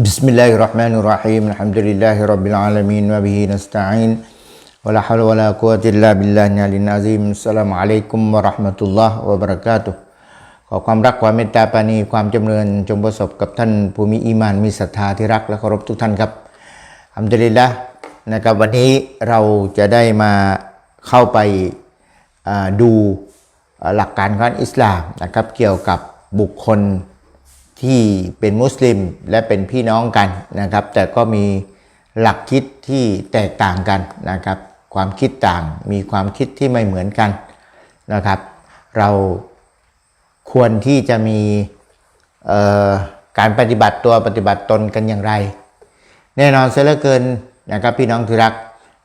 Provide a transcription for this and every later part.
بسم الله الرحمن الرحيم الحمد لله رب العالمين وبه نستعين ولا حول ولا قوة إلا بالله العلي العظيم السلام عليكم ورحمة الله وبركاته ขอความรักความเมตตาปรานีความจำเริญจงประสบกับท่านผู้มีอีมานมีศรัทธาที่รักและเคารพทุกท่านครับอัมดุลิลละนะครับวันนี้เราจะได้มาเข้าไปอ่าดูอ่าหลักการของอิสลามนะครับเกี่ยวกับบุคคล ที่เป็นมุสลิมและเป็นพี่น้องกันนะครับ แต่ก็มีหลักคิดที่แตกต่างกันนะครับ ความคิดต่างมีความคิดที่ไม่เหมือนกันนะครับ เราควรที่จะมีการปฏิบัติตัวปฏิบัติตนกันอย่างไร แน่นอนเสียเหลือเกินนะครับพี่น้องที่รัก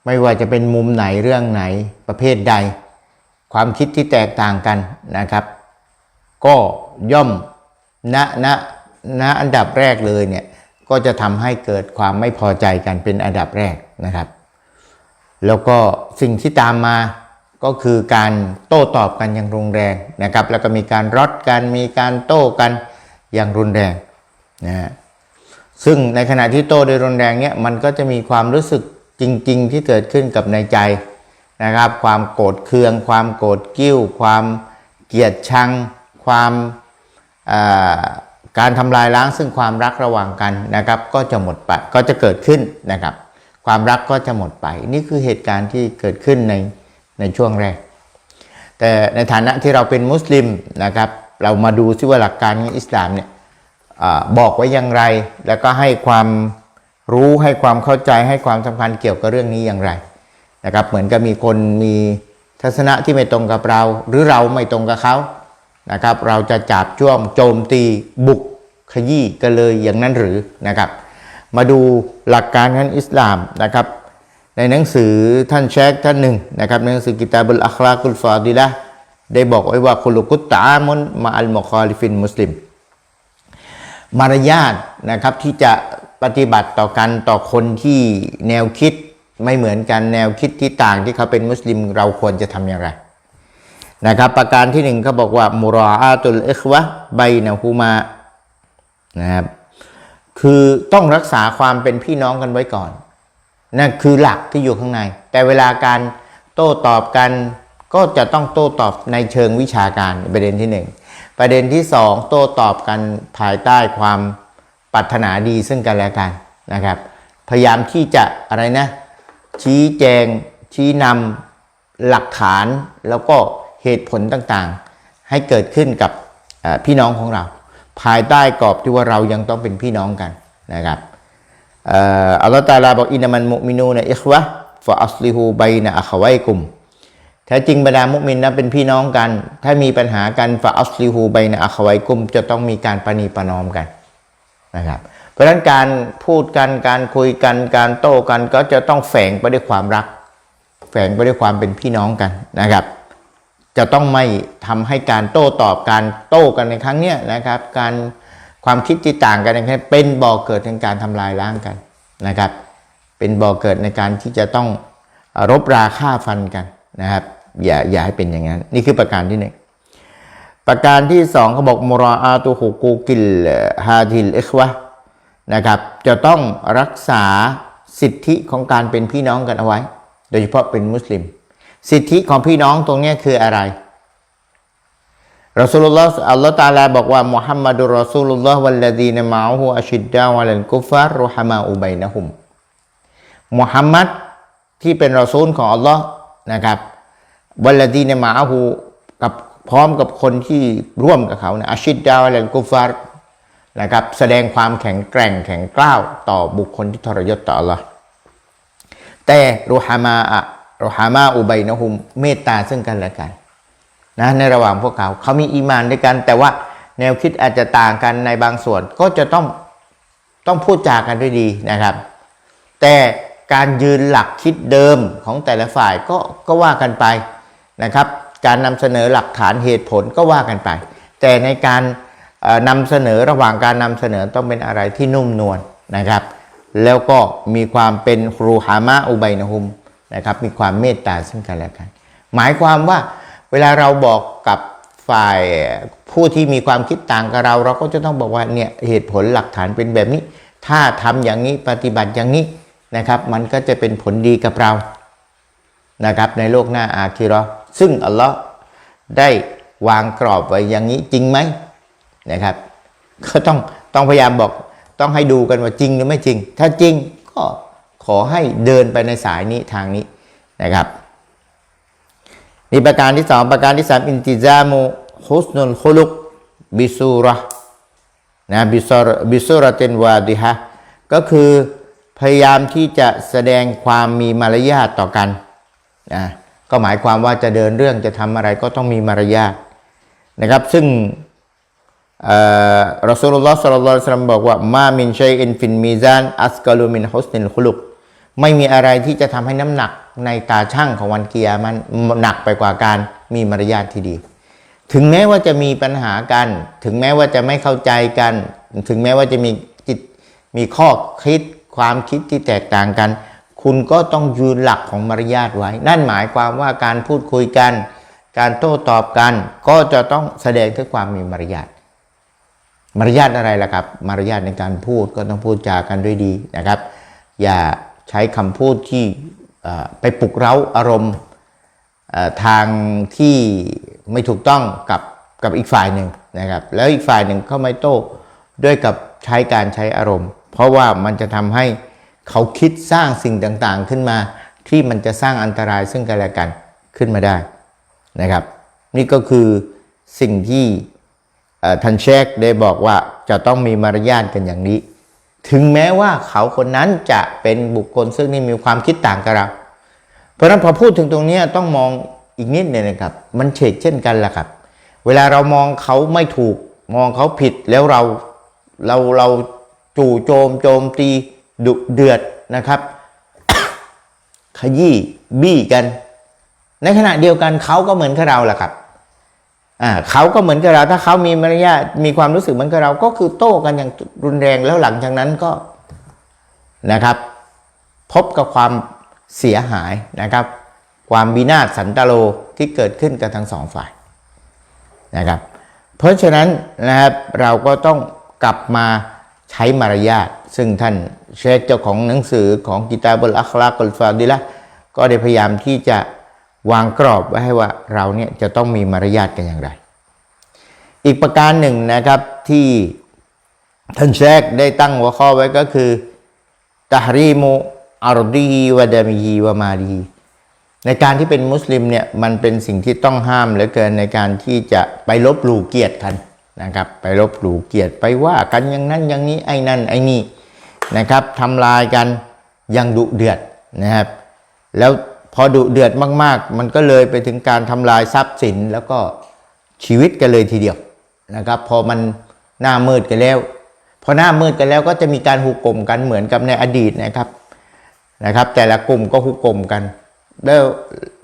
ไม่ว่าจะเป็นมุมไหนเรื่องไหนประเภทใด ความคิดที่แตกต่างกันนะครับ ก็ย่อม ณณณอันดับแรกเลยเนี่ยก็จะทำให้เกิดความไม่พอใจกันเป็นอันดับแรกนะครับ แล้วก็สิ่งที่ตามมาก็คือการโต้ตอบกันอย่างรุนแรงนะครับ แล้วก็มีการรดกันมีการโต้กันอย่างรุนแรงนะฮะซึ่งในขณะที่โต้โดยรุนแรงเนี่ยมันก็จะมีความรู้สึกจริง ๆ ที่เกิดขึ้นกับในใจนะครับ ความโกรธเคือง ความโกรธกิ้ว ความเกลียดชัง ความ การทำลายล้างซึ่งความรักระหว่างกันนะครับ ก็จะหมดไปก็จะเกิดขึ้นนะครับ ความรักก็จะหมดไป นี่คือเหตุการณ์ที่เกิดขึ้นในในช่วงแรก แต่ในฐานะที่เราเป็นมุสลิมนะครับ เรามาดูซิว่าหลักการของอิสลามเนี่ยอบอกไว้อย่างไร แล้วก็ให้ความรู้ให้ความเข้าใจให้ความสำคัญเกี่ยวกับเรื่องนี้อย่างไรนะครับ เหมือนกับมีคนมีทัศนะที่ไม่ตรงกับเรา หรือเราไม่ตรงกับเขา นะครับ เราจะจับจ้วงโจมตีบุกขยี้กันเลยอย่างนั้นหรือนะครับ มาดูหลักการของอิสลามนะครับ ในหนังสือท่านเชคท่านหนึ่งนะครับในหนังสือกิตาบุลอัคลากุลฟาดิละได้บอกไว้ว่าคุลุกุตตามุนมาอัลมุคอลิฟินมุสลิม มารยาทนะครับที่จะปฏิบัติต่อกันต่อคนที่แนวคิดไม่เหมือนกันแนวคิดที่ต่างที่เขาเป็นมุสลิมเราควรจะทำอย่างไร นะครับ ประการที่หนึ่งเขาบอกว่ามุราอาตุลอิควะไบนะฮูมานะครับคือต้องรักษาความเป็นพี่น้องกันไว้ก่อนนั่นคือหลักที่อยู่ข้างใน แต่เวลาการโต้ตอบกันก็จะต้องโต้ตอบในเชิงวิชาการประเด็นที่หนึ่งประเด็นที่สองโต้ตอบกันภายใต้ความปรารถนาดีซึ่งกันและกันนะครับ พยายามที่จะอะไรนะชี้แจงชี้นำหลักฐานแล้วก็ เหตุผลต่างๆ ให้เกิดขึ้นกับพี่น้องของเรา ภายใต้กรอบที่ว่าเรายังต้องเป็นพี่น้องกันนะครับอัลลอฮฺตาลาบอกอินามันมุมินูนะอิควะฟะอัสลิฮูไบนะอะควไยกุมแท้จริงบรรดามุมินนะเป็นพี่น้องกัน ถ้ามีปัญหากันฟะอัสลิฮูไบนะอะควไยกุม จะต้องมีการประนีประนอมกันนะครับเพราะฉะนั้นการพูดกันการคุยกันการโต้กันก็จะต้องแฝงไปด้วยความรัก แฝงไปด้วยความเป็นพี่น้องกันนะครับ จะต้องไม่ทำให้การโต้ตอบการโต้กันในครั้งเนี้ยนะครับ การความคิดที่ต่างกันในครั้งนี้เป็นบ่อเกิดแห่งการทำลายล้างกันนะครับ เป็นบ่อเกิดในการที่จะต้องรบราฆ่าฟันกันนะครับ อย่าอย่าให้เป็นอย่างนั้น นี่คือประการที่หนึ่งประการที่สองเขาบอกมุราอาตุฮูกูกิลฮาดิลเอควะนะครับ จะต้องรักษาสิทธิของการเป็นพี่น้องกันเอาไว้ โดยเฉพาะเป็นมุสลิม สิทธิของพี่น้องตรงนี้คืออะไรรอสูลุลลอฮ์อัลลอฮ์ตาลาบอกว่ามุฮัมมัดุรอสูลุลลอฮ์วัลลดีนมะอูอัชิดดาวะลัลกุฟาร์รุฮามาอุบัยนะฮุมมุฮัมมัดที่เป็นรอซูลของอัลลอฮ์นะครับวัลลดีนมะอูกับพร้อมกับคนที่ร่วมกับเขานะอัชิดดาวะลัลกุฟาร์นะครับแสดงความแข็งแกร่งแข็งกร้าวต่อบุคคลที่ทรยศต่ออัลลอฮ์แต่รุฮามาอะ รุฮามาอุบัยนะฮุมเมตตาซึ่งกันและกันนะในระหว่างพวกเขาเขามีอีมานด้วยกัน แต่ว่าแนวคิดอาจจะต่างกันในบางส่วนก็จะต้องต้องพูดจากันด้วยดีนะครับ แต่การยืนหลักคิดเดิมของแต่ละฝ่ายก็ก็ว่ากันไปนะครับ การนำเสนอหลักฐานเหตุผลก็ว่ากันไป แต่ในการเอ่อนำเสนอระหว่างการนำเสนอต้องเป็นอะไรที่นุ่มนวลนะครับ แล้วก็มีความเป็นครูฮามะอุบัยนะฮุม นะครับมีความเมตตาซึ่งกันและกัน หมายความว่าเวลาเราบอกกับฝ่ายผู้ที่มีความคิดต่างกับเรา เราก็จะต้องบอกว่าเนี่ยเหตุผลหลักฐานเป็นแบบนี้ ถ้าทำอย่างนี้ปฏิบัติอย่างนี้นะครับ มันก็จะเป็นผลดีกับเรานะครับในโลกหน้าอาคิราะห์ซึ่งอัลลอฮ์ได้วางกรอบไว้อย่างนี้จริงไหมนะครับ ก็ต้องต้องพยายามบอกต้องให้ดูกันว่าจริงหรือไม่จริง ถ้าจริงก็ อให้เดินไปในสายนี้ทางนี้นะครับนี่ประการที่สองประการที่สามอินติซามุฮุสนุลคุลุกบิซูระนะบิซูระบิซูระเตนวาดิฮะก็คือพยายามที่จะแสดงความมีมารยาทต่อกันนะก็หมายความว่าจะเดินเรื่องจะทำอะไรก็ต้องมีมารยาทนะครับซึ่งรอสูลุลลอฮ์สัลลัลลอฮุอะลัยฮิวะซัลลัมบอกว่ามามินชัยอินฟินมีซานอัสกาลูมินฮุสนิลคุลุก ไม่มีอะไรที่จะทำให้น้ำหนักในตาช่างของวันเกียร์มันหนักไปกว่าการมีมารยาทที่ดี ถึงแม้ว่าจะมีปัญหากัน ถึงแม้ว่าจะไม่เข้าใจกัน ถึงแม้ว่าจะมีจิตมีข้อคิดความคิดที่แตกต่างกัน คุณก็ต้องยืนหลักของมารยาทไว้ นั่นหมายความว่าการพูดคุยกัน การโต้ตอบกัน ก็จะต้องแสดงถึงความมีมารยาทมารยาทอะไรล่ะครับ มารยาทในการพูดก็ต้องพูดจากันด้วยดีนะครับ อย่า ใช้คำพูดที่ไปปลุกเร้าอารมณ์ทางที่ไม่ถูกต้องกับกับอีกฝ่ายหนึ่งนะครับ แล้วอีกฝ่ายหนึ่งเข้าไม่โต้ด้วยกับใช้การใช้อารมณ์ เพราะว่ามันจะทำให้เขาคิดสร้างสิ่งต่างๆขึ้นมาที่มันจะสร้างอันตรายซึ่งกันและกันขึ้นมาได้นะครับ นี่ก็คือสิ่งที่ท่านเชคได้บอกว่าจะต้องมีมารยาทกันอย่างนี้ ถึงแม้ว่าเขาคนนั้นจะเป็นบุคคลซึ่งนี่มีความคิดต่างกับเรา เพราะฉะนั้นพอพูดถึงตรงนี้ต้องมองอีกนิดหนึ่งนะครับ มันเฉกเช่นกันแหละครับ เวลาเรามองเขาไม่ถูกมองเขาผิดแล้วเราเราเราจู่โจมโจมตีดุเดือดนะครับ ขยี้บี้กัน ในขณะเดียวกันเขาก็เหมือนกับเราแหละครับ เขาก็เหมือนกับเราถ้าเขามีมารยาทมีความรู้สึกเหมือนกับเราก็คือโต้กันอย่างรุนแรงแล้วหลังจากนั้นก็นะครับ พบกับความเสียหายนะครับ ความบินาศสันตโลที่เกิดขึ้นกับทั้งสองฝ่ายนะครับ เพราะฉะนั้นนะครับเราก็ต้องกลับมาใช้มารยาทซึ่งท่านเชคเจ้าของหนังสือของกิตาบุลอัคลากลฟาดิละก็ได้พยายามที่จะ วางกรอบไว้ให้ว่าเราเนี่ยจะต้องมีมารยาทกันอย่างไร อีกประการหนึ่งนะครับที่ท่านเชคได้ตั้งหัวข้อไว้ก็คือตาฮรีมุอารดีวะดามีวะมาดีฮีในการที่เป็นมุสลิมเนี่ยมันเป็นสิ่งที่ต้องห้ามเหลือเกินในการที่จะไปลบหลู่เกียรติกันนะครับ ไปลบหลู่เกียรติไปว่ากันอย่างนั้นอย่างนี้ไอ้นั่นไอ้นี่นะครับทำลายกันอย่างดุเดือดนะครับ แล้ว พอดุเดือดมาก ๆ มันก็เลยไปถึงการทำลายทรัพย์สินแล้วก็ชีวิตกันเลยทีเดียวนะครับ พอมันหน้ามืดกันแล้ว พอหน้ามืดกันแล้วก็จะมีการหุกกลมกันเหมือนกับในอดีตนะครับนะครับ แต่ละกลุ่มก็หุกกลมกันแล้ว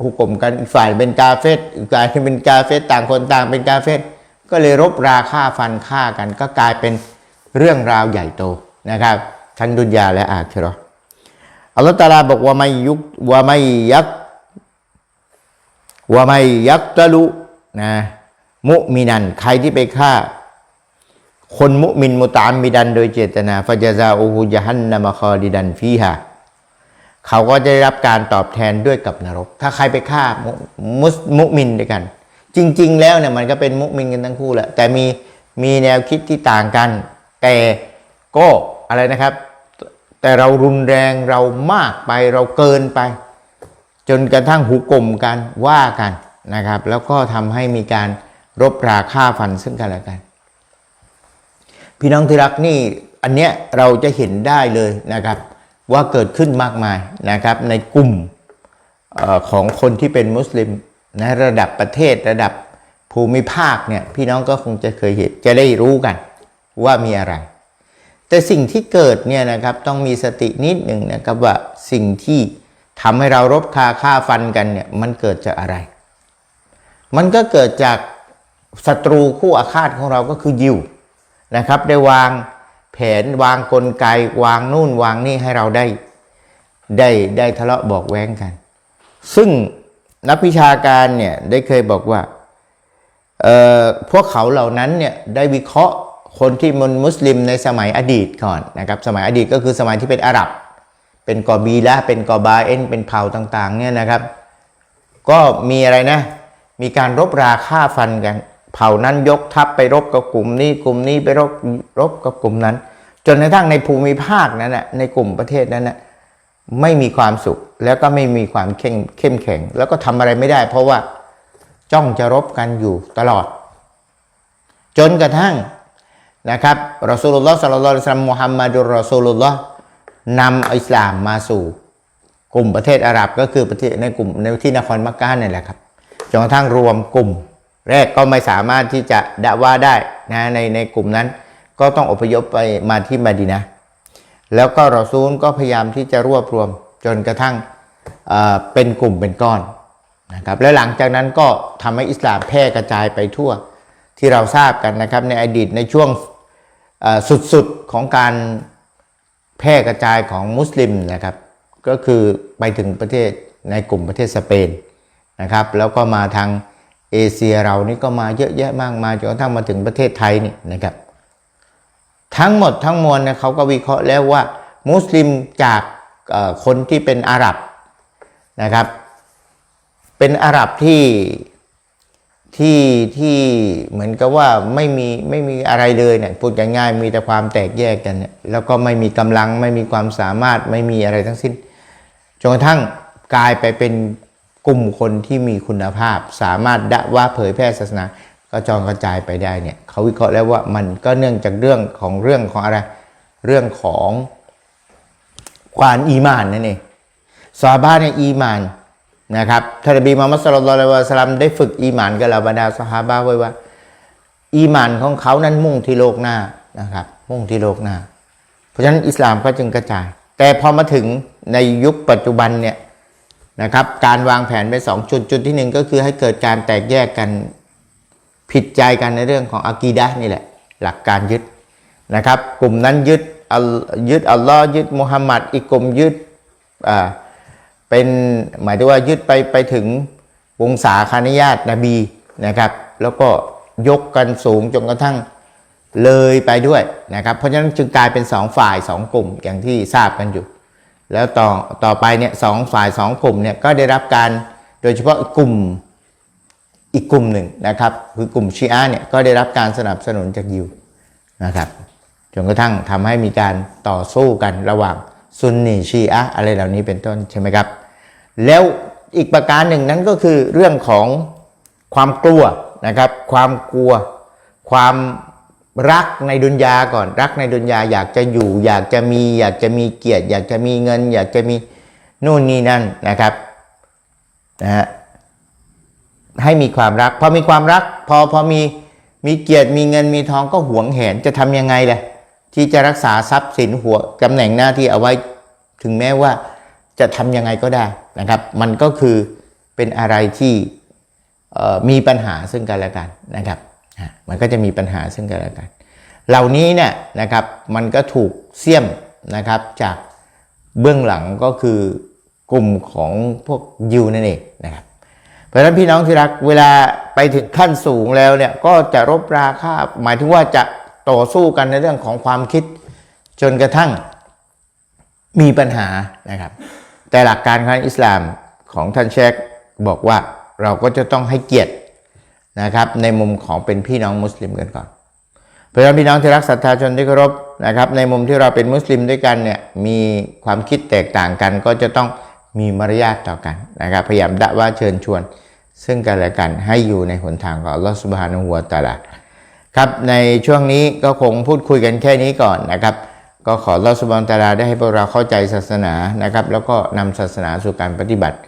หุกกลมกันอีกฝ่ายเป็นกาเฟสอีกฝ่ายเป็นกาเฟสต่างคนต่างเป็นกาเฟสก็เลยรบราฆ่าฟันฆ่ากัน ก็กลายเป็นเรื่องราวใหญ่โตนะครับ ทั้งดุนยาและอาคิรา อัลลอฮฺตาลาบอกว่าไม่ยุกว่าไม่ยักว่าไม่ยักตะลุนะมุมินัน ใครที่ไปฆ่า คนมุมินมุตามมิดันโดยเจตนาฟาจาซาอูฮุยะฮันนามะคอดิดันฟีฮาเขาก็จะได้รับการตอบแทนด้วยกับนรก ถ้าใครไปฆ่ามุมุสมุมินด้วยกัน จริง ๆ แล้วเนี่ยมันก็เป็นมุมินกันทั้งคู่แหละแต่มีมีแนวคิดที่ต่างกัน แต่ก็อะไรนะครับ แต่เรารุนแรงเรามากไปเราเกินไป จนกระทั่งหุกลมกันว่ากันนะครับ แล้วก็ทำให้มีการรบราฆ่าฟันซึ่งกันและกัน พี่น้องที่รักนี่อันเนี้ยเราจะเห็นได้เลยนะครับ ว่าเกิดขึ้นมากมายนะครับ ในกลุ่มออของคนที่เป็นมุสลิมนะระดับประเทศระดับภูมิภาคเนี่ยพี่น้องก็คงจะเคยเห็นจะได้รู้กันว่ามีอะไร แต่สิ่งที่เกิดเนี่ยนะครับต้องมีสตินิดหนึ่งนะครับว่าสิ่งที่ทำให้เรารบคาฆ่าฟันกันเนี่ยมันเกิดจากอะไร มันก็เกิดจากศัตรูคู่อาฆาตของเราก็คือยิวนะครับ ได้วางแผนวางกลไกวางนู่นวางนี่ให้เราได้ได้ได้ทะเลาะบอกแว้งกัน ซึ่งนักวิชาการเนี่ยได้เคยบอกว่าเอ่อพวกเขาเหล่านั้นเนี่ยได้วิเคราะห์ คนที่มันมุสลิมในสมัยอดีตก่อนนะครับสมัยอดีตก็คือสมัยที่เป็นอาหรับ เป็นกอบีละเป็นกอบาเอ็นเป็นเผ่าต่างๆเนี่ยนะครับ ก็มีอะไรนะ มีการรบราฆ่าฟันกัน เผ่านั้นยกทัพไปรบกับกลุ่มนี้กลุ่มนี้ไปรบรบกับกลุ่มนั้น จนกระทั่งในภูมิภาคนั้นนะในกลุ่มประเทศนั้นนะไม่มีความสุขแล้วก็ไม่มีความเข้มเข้มแข็ง แล้วก็ทำอะไรไม่ได้ เพราะว่าจ้องจะรบกันอยู่ตลอด จนกระทั่ง นะครับรอสูลุลลอฮ์สัลลัลลอฮุอะลัยฮิวะซัลลัมมุฮัมมัดุลรอสูลุลลอฮ์นำอิสลามมาสู่ กลุ่มประเทศอาหรับก็คือประเทศในกลุ่มในที่นครมักกะนี่แหละครับจนกระทั่งรวมกลุ่ม แรกก็ไม่สามารถที่จะดะว่าได้นะในในกลุ่มนั้น ก็ต้องอพยพไปมาที่มาดีนะแล้วก็รอซูลก็พยายามที่จะรวบรวมจนกระทั่งเเป็นกลุ่มเป็นก้อนนะครับและหลังจากนั้นก็ทำให้อิสลามแพร่กระจายไปทั่วที่เราทราบกันนะครับในอดีตในช่วง สุดๆของการแพร่กระจายของมุสลิมนะครับ ก็คือไปถึงประเทศในกลุ่มประเทศสเปนนะครับ แล้วก็มาทางเอเชียเรานี่ก็มาเยอะแยะมากมายจนกระทั่งมาถึงประเทศไทยนี่นะครับ ทั้งหมดทั้งมวลเนี่ยเขาก็วิเคราะห์แล้วว่ามุสลิมจากคนที่เป็นอาหรับนะครับ เป็นอาหรับที่ ที่ที่เหมือนกับว่าไม่มีไม่มีอะไรเลยเนี่ยพูดง่ายๆมีแต่ความแตกแยกกันเนี่ยแล้วก็ไม่มีกำลังไม่มีความสามารถไม่มีอะไรทั้งสิ้นจนกระทั่งกลายไปเป็นกลุ่มคนที่มีคุณภาพ สามารถดะว่าเผยแพร่ศาสนา ก็จองกระจายไปได้เนี่ยเขาวิเคราะห์แล้วว่ามันก็เนื่องจากเรื่องของเรื่องของอะไรเรื่องของความอีมานนั่นเองซาบ้านเนี่ยอีมาน นะครับท่านนบีมุฮัมมัดสุลลัลลอฮุอะลัยฮิวะสลัมได้ฝึกอีหมานกับเหล่าบรรดาซอฮาบะห์ไว้ว่า อีหมานของเขานั้นมุ่งที่โลกหน้านะครับ มุ่งที่โลกหน้า เพราะฉะนั้นอิสลามก็จึงกระจาย แต่พอมาถึงในยุคปัจจุบันเนี่ยนะครับการวางแผนไปสองจุดจุดที่หนึ่งก็คือให้เกิดการแตกแยกกันผิดใจกันในเรื่องของอากีดะนี่แหละ หลักการยึดนะครับ กลุ่มนั้นยึดอัลยึดอัลลอฮ์ยึดมุฮัมมัดอีกกลุ่มยึดอ่า เป็นหมายถึงว่ายึดไปไปถึงวงศาคานิยาตนบีนะครับ แล้วก็ยกกันสูงจนกระทั่งเลยไปด้วยนะครับ เพราะฉะนั้นจึงกลายเป็นสองฝ่ายสองกลุ่มอย่างที่ทราบกันอยู่ แล้วต่อต่อไปเนี่ยสองฝ่ายสองกลุ่มเนี่ยก็ได้รับการโดยเฉพาะกลุ่มอีกกลุ่มหนึ่งนะครับ คือกลุ่มชีอะเนี่ยก็ได้รับการสนับสนุนจากยิวนะครับจนกระทั่งทำให้มีการต่อสู้กันระหว่าง ซุนนีชีอะอะไรเหล่านี้เป็นต้นใช่ไหมครับ แล้วอีกประการหนึ่งนั้นก็คือเรื่องของความกลัวนะครับ ความกลัว ความรักในดุนยาก่อนรักในดุนยาอยากจะอยู่ อยากจะมี อยากจะมีเกียรติ อยากจะมีเงิน อยากจะมีนู่นนี่นั่นนะครับนะฮะให้มีความรัก พอมีความรัก พอพอมีมีเกียรติมีเงินมีทองก็หวงแหนจะทำยังไงเล่ะ ที่จะรักษาทรัพย์สินหัวตำแหน่งหน้าที่เอาไว้ถึงแม้ว่าจะทำยังไงก็ได้นะครับ มันก็คือเป็นอะไรที่มีปัญหาซึ่งกันและกันนะครับอะมันก็จะมีปัญหาซึ่งกันและกัน เหล่านี้เนี่ยนะครับมันก็ถูกเสี่ยมนะครับจากเบื้องหลังก็คือกลุ่มของพวกยิวนั่นเองนะครับ เพราะฉะนั้นพี่น้องที่รักเวลาไปถึงขั้นสูงแล้วเนี่ยก็จะรบราค่าหมายถึงว่าจะ ต่อสู้กันในเรื่องของความคิดจนกระทั่งมีปัญหานะครับ แต่หลักการของอิสลามของท่านเชคบอกว่าเราก็จะต้องให้เกียรตินะครับในมุมของเป็นพี่น้องมุสลิมกันก่อนเพราะฉะนั้นพี่น้องที่รักศรัทธาชนที่เคารพนะครับในมุมที่เราเป็นมุสลิมด้วยกันเนี่ยมีความคิดแตกต่างกัน ก็จะต้องมีมารยาทต่อกันนะครับพยายามดะว่าเชิญชวน ซึ่งกันและกันให้อยู่ในหนทางของอัลลอฮฺสุบฮานะฮูวะตาลา ครับในช่วงนี้ก็คงพูดคุยกันแค่นี้ก่อนนะครับ ก็ขออัลลอสุบานตาราได้ให้พวกเราเข้าใจศาสนานะครับ แล้วก็นำศาสนาสู่การปฏิบัติ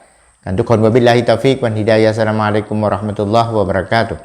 กันทุกคนวะบิลลาฮิตาฟิกวันฮิดายะสลามาลัยกุมวะราะห์มะตุลลอฮ์วะบะเราะกาตุฮ์